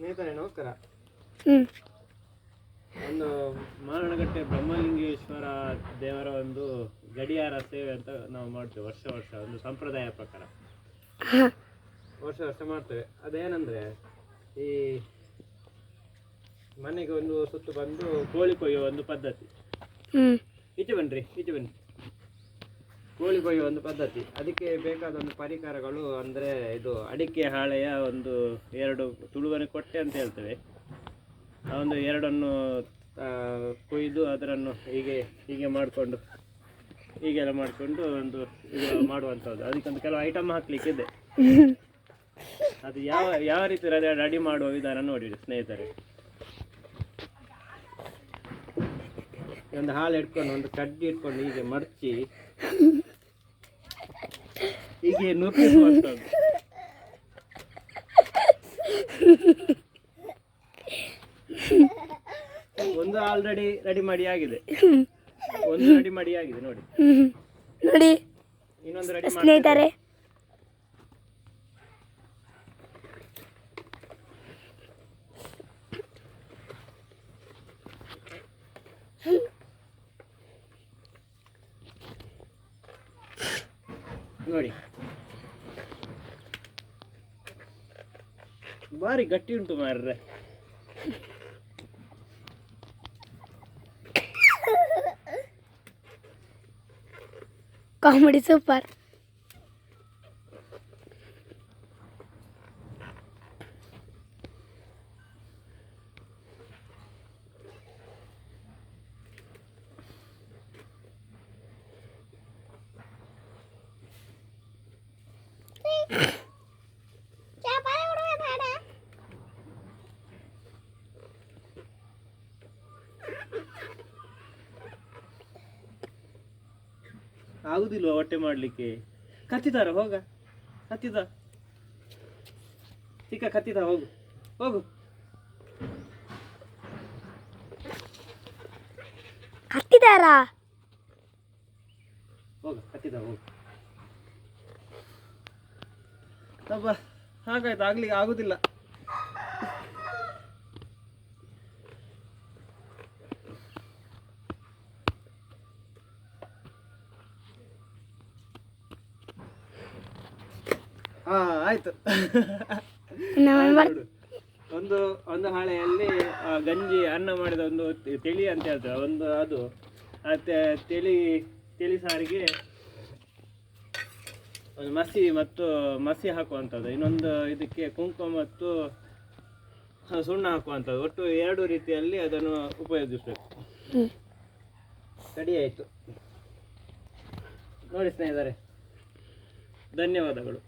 ಸ್ನೇಹಿತರೆ ನಮಸ್ಕಾರ. ಒಂದು ಮಾರಣಗಟ್ಟೆ ಬ್ರಹ್ಮಲಿಂಗೇಶ್ವರ ದೇವರ ಒಂದು ಗಡಿಯಾರ ಸೇವೆ ಅಂತ ನಾವು ಮಾಡ್ತೇವೆ ವರ್ಷ ವರ್ಷ ಒಂದು ಸಂಪ್ರದಾಯ ಪ್ರಕಾರ. ವರ್ಷ ವರ್ಷ ಮಾಡ್ತೇವೆ. ಅದೇನಂದ್ರೆ ಈ ಮನೆಗೆ ಒಂದು ಸುತ್ತು ಬಂದು ಕೋಳಿ ಕೊಯ್ಯೋ ಒಂದು ಪದ್ಧತಿ. ಇಟ್ಟು ಈಚೆ ಬನ್ರಿ ಈಚೆ ಬನ್ನಿ. ಕೋಳಿ ಕೊಯ್ಯುವ ಒಂದು ಪದ್ಧತಿ. ಅದಕ್ಕೆ ಬೇಕಾದ ಒಂದು ಪರಿಕರಗಳು ಅಂದರೆ ಇದು ಅಡಿಕೆ ಹಾಳೆಯ ಒಂದು ಎರಡು ತುಳುವನೆ ಕೊಟ್ಟೆ ಅಂತ ಹೇಳ್ತೇವೆ. ಆ ಒಂದು ಎರಡನ್ನು ಕೊಯ್ದು ಅದರನ್ನು ಹೀಗೆ ಹೀಗೆ ಮಾಡಿಕೊಂಡು, ಹೀಗೆಲ್ಲ ಮಾಡಿಕೊಂಡು ಒಂದು ಇದು ಮಾಡುವಂಥದ್ದು. ಅದಕ್ಕೊಂದು ಕೆಲವು ಐಟಮ್ ಹಾಕ್ಲಿಕ್ಕಿದೆ. ಅದು ಯಾವ ಯಾವ ರೀತಿ ರೆಡಿ ಮಾಡುವ ವಿಧಾನ ನೋಡಿ ಸ್ನೇಹಿತರೆ. ಒಂದು ಹಾಲು ಇಟ್ಕೊಂಡು ಒಂದು ಕಡ್ಡಿ ಇಟ್ಕೊಂಡು ಹೀಗೆ ಮಡಚಿ ಹೀಗೆ ನುಗ್ಗಿಸುವಂಥದ್ದು ಒಂದು ಆಲ್ರೆಡಿ ರೆಡಿ ಮಾಡಿ ಆಗಿದೆ. ಒಂದು ರೆಡಿ ಮಾಡಿ ಆಗಿದೆ ನೋಡಿ. ನೋಡಿ. ಇನ್ನೊಂದು ರೆಡಿ ಸ್ನೇಹಿತರೆ ನೋಡಿ. ಬಾರಿ ಗಟ್ಟಿ ಉಂಟು ಮಾರ್ರೆ. ಕಾಮಿಡಿ ಸೂಪರ್ ಆಗುದಿಲ್ವಾ ಹೊಟ್ಟೆ ಮಾಡ್ಲಿಕ್ಕೆ? ಕತ್ತಿದಾರ ಹೋಗ. ಕತ್ತಿದ. ಚಿಕ್ಕ ಕತ್ತಿದ ಹೋಗು. ಹೋಗು. ಕತ್ತಿದಾರ? ಹೋಗ ಕತ್ತಿದ ಹೋಗು. ಅಬ್ಬ ಹಾಗಾಯ್ತು ಆಗ್ಲಿಕ್ಕೆ ಆಗುದಿಲ್ಲ ಹಾ ಆಯ್ತು. ಒಂದು ಒಂದು ಹಾಳೆಯಲ್ಲಿ ಗಂಜಿ ಅನ್ನ ಮಾಡಿದ ಒಂದು ತಿಳಿ ಅಂತ ಹೇಳ್ತಾರೆ ಒಂದು ಅದು ಆ ತೆ- ತಿಳಿ ತಿಳಿ ಸಾರಿಗೆ ಒಂದು ಮಸಿ ಮತ್ತು ಮಸಿ ಹಾಕುವಂಥದ್ದು. ಇನ್ನೊಂದು ಇದಕ್ಕೆ ಕುಂಕುಮ ಮತ್ತು ಸುಣ್ಣ ಹಾಕುವಂಥದ್ದು. ಒಟ್ಟು ಎರಡು ರೀತಿಯಲ್ಲಿ ಅದನ್ನು ಉಪಯೋಗಿಸಬೇಕು. ಸರಿ ರೆಡಿ ಆಯಿತು. ನೋಡಿ ಸ್ನೇಹಿತರೆ ಧನ್ಯವಾದಗಳು.